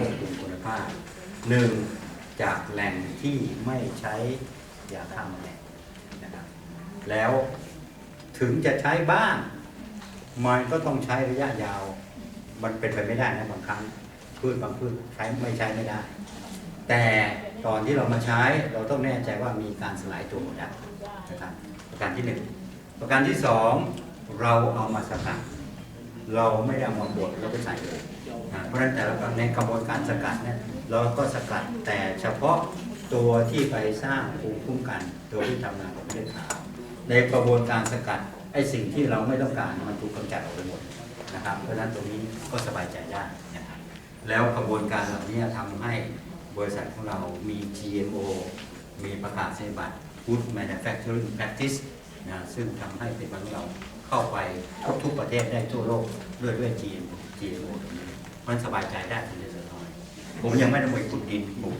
ต้องมีการควบคุมคุณภาพหนึ่งจากแหล่งที่ไม่ใช้ยาฆ่าแมลงนะครับแล้วถึงจะใช้บ้างมันก็ต้องใช้ระยะยาว มันเป็นไปไม่ได้นะบางครั้งพืชบางพืชใช้ไม่ใช้ไม่ได้ แต่ตอนที่เรามาใช้เราต้องแน่ใจว่ามีการสลายตัวหมดแล้วนะครับประการที่หนึ่งประการที่สองเราเอามาสกัดเราไม่ได้เอามาบดแล้วไปใส่เลย เพราะฉะนั้นแต่ละในกระบวนการสกัดเนี่ยเราก็สกัดแต่เฉพาะตัวที่ไปสร้างภูมิคุ้มกันตัวที่ทำงานกับเลือดขาวในกระบวนการสกัดไอ้สิ่งที่เราไม่ต้องการมันถูกกำจัดออกไปหมดนะครับ เพราะฉะนั้นตรงนี้ก็สบายใจได้นะครับแล้วกระบวนการเหล่านี้ทำให้บริษัทของเรามี GMO มีประกาศนียบัตร Good Manufacturing Practice นะซึ่งทำให้ผลิตภัณฑ์ของเราเข้าไปทุกๆประเทศได้ทั่วโลกด้วยด้วย GMO GMO ตรงนี้ มันสบายใจได้ทีเดียวน้อยผมยังไม่ได้ไปขุดดินบุก